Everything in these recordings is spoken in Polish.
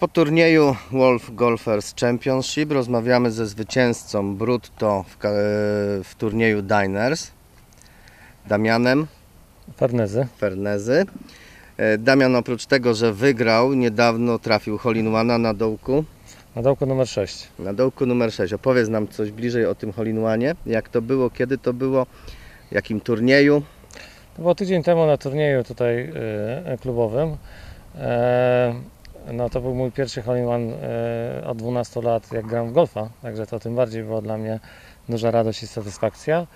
Po turnieju Wolf Golfers Championship rozmawiamy ze zwycięzcą brutto w, ka- w turnieju Diners, Damianem Farnezy. Fernezy. E, Damian oprócz tego, że wygrał, niedawno trafił Holinwana na dołku, Na dołku numer 6. na dołku numer 6. Opowiedz nam coś bliżej o tym Holinwanie, jak to było, kiedy to było, jakim turnieju. To było tydzień temu na turnieju tutaj e, klubowym. E, no to był mój pierwszy hole od 12 lat, jak gram w golfa, także to tym bardziej była dla mnie duża radość i satysfakcja.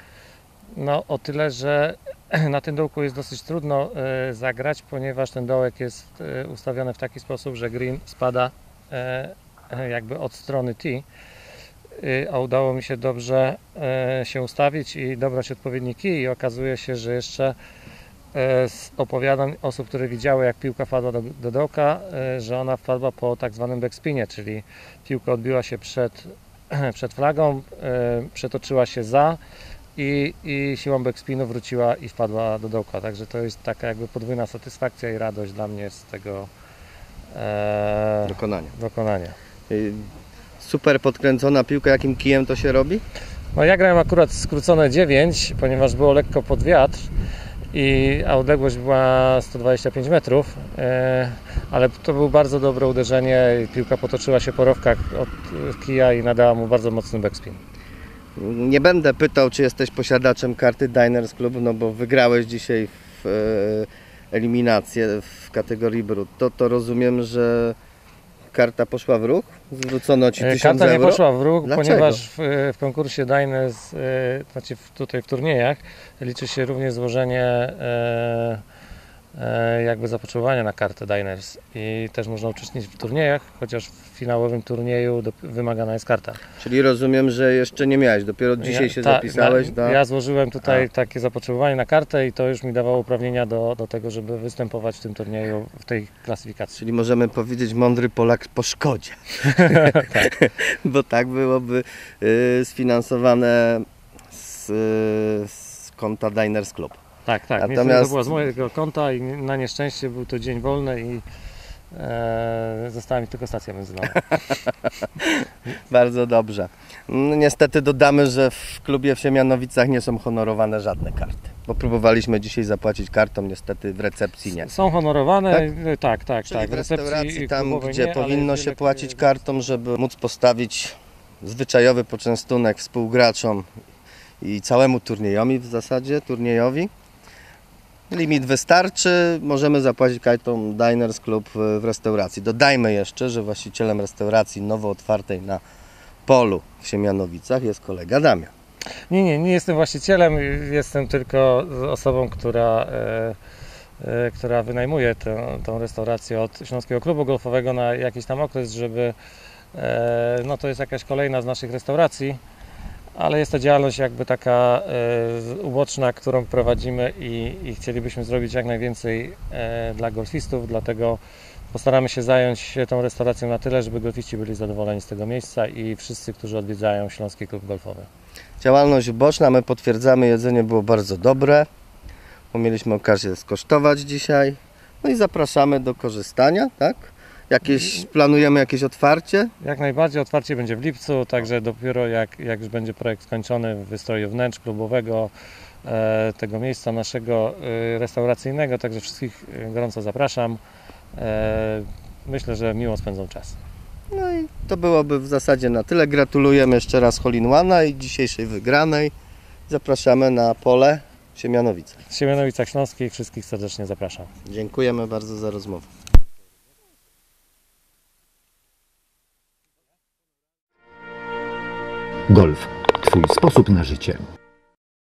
No o tyle, że na tym dołku jest dosyć trudno e, zagrać, ponieważ ten dołek jest e, ustawiony w taki sposób, że green spada e, jakby od strony tee. A udało mi się dobrze się ustawić i dobrać odpowiedni kij i okazuje się, że jeszcze z opowiadań osób, które widziały jak piłka wpadła do, do dołka, e, że ona wpadła po tak zwanym backspinie, czyli piłka odbiła się przed, przed flagą, e, przetoczyła się za i, i siłą backspinu wróciła i wpadła do dołka. Także to jest taka jakby podwójna satysfakcja i radość dla mnie z tego e, Dokonania. dokonania. Super podkręcona piłka, jakim kijem to się robi? No ja grałem akurat skrócone 9, ponieważ było lekko pod wiatr, i, a odległość była 125 metrów, e, ale to było bardzo dobre uderzenie piłka potoczyła się po rowkach od kija i nadała mu bardzo mocny backspin. Nie będę pytał, czy jesteś posiadaczem karty Diners Club, no bo wygrałeś dzisiaj w e, eliminację w kategorii brutto, to rozumiem, że karta poszła w ruch? Zwrócono Ci E, 1000 Karta nie euro? poszła w ruch, Dlaczego? ponieważ w, w konkursie Diners, e, znaczy w, tutaj w turniejach, liczy się również złożenie e, e, jakby zapotrzebowania na kartę Diners i też można uczestniczyć w turniejach, chociaż w finałowym turnieju wymagana jest karta. Czyli rozumiem, że jeszcze nie miałeś, dopiero dzisiaj Ja- się ta- zapisałeś. Ja, do... ja złożyłem tutaj takie zapotrzebowanie na kartę i to już mi dawało uprawnienia do, do tego, żeby występować w tym turnieju, w tej klasyfikacji. Czyli możemy powiedzieć mądry Polak po szkodzie. Tak. Bo tak byłoby y, sfinansowane z, y, z konta Diners Club. Tak, tak. Natomiast- to było z mojego konta i na nieszczęście był to dzień wolny i e, została mi tylko stacja benzynowa. Bardzo dobrze. No, niestety dodamy, że w klubie w Siemianowicach nie są honorowane żadne karty. Bo próbowaliśmy dzisiaj zapłacić kartą, niestety w recepcji nie. Są honorowane, Tak? tak, tak, tak. Czyli tak. w restauracji, tam gdzie nie, powinno jest się jednak, płacić e, kartą, żeby móc postawić zwyczajowy poczęstunek współgraczom i całemu turniejowi w zasadzie, turniejowi. Limit wystarczy, możemy zapłacić kartą Diners Club w restauracji. Dodajmy jeszcze, że właścicielem restauracji nowo otwartej na polu w Siemianowicach jest kolega Damian. Nie, nie, nie jestem właścicielem, jestem tylko osobą, która, e, e, która wynajmuje tę, restaurację od Śląskiego Klubu Golfowego na jakiś tam okres, żeby, e, no to jest jakaś kolejna z naszych restauracji, ale jest to działalność jakby taka e, uboczna, którą prowadzimy i, i chcielibyśmy zrobić jak najwięcej e, dla golfistów, dlatego postaramy się zająć się tą restauracją na tyle, żeby golfiści byli zadowoleni z tego miejsca i wszyscy, którzy odwiedzają Śląski Klub Golfowy. Działalność uboczna, my potwierdzamy, jedzenie było bardzo dobre, bo mieliśmy okazję skosztować dzisiaj. No i zapraszamy do korzystania, tak? Jakieś, planujemy jakieś otwarcie? Jak najbardziej otwarcie będzie w lipcu, także dopiero jak, jak już będzie projekt skończony w wystroju wnętrz klubowego e, tego miejsca naszego e, restauracyjnego, także wszystkich e, gorąco zapraszam. E, myślę, że miło spędzą czas. No i to byłoby w zasadzie na tyle. Gratulujemy jeszcze raz Holinwana i dzisiejszej wygranej. Zapraszamy na pole w Siemianowicach. W Siemianowicach Śląskich wszystkich serdecznie zapraszam. Dziękujemy bardzo za rozmowę. Golf. Twój sposób na życie.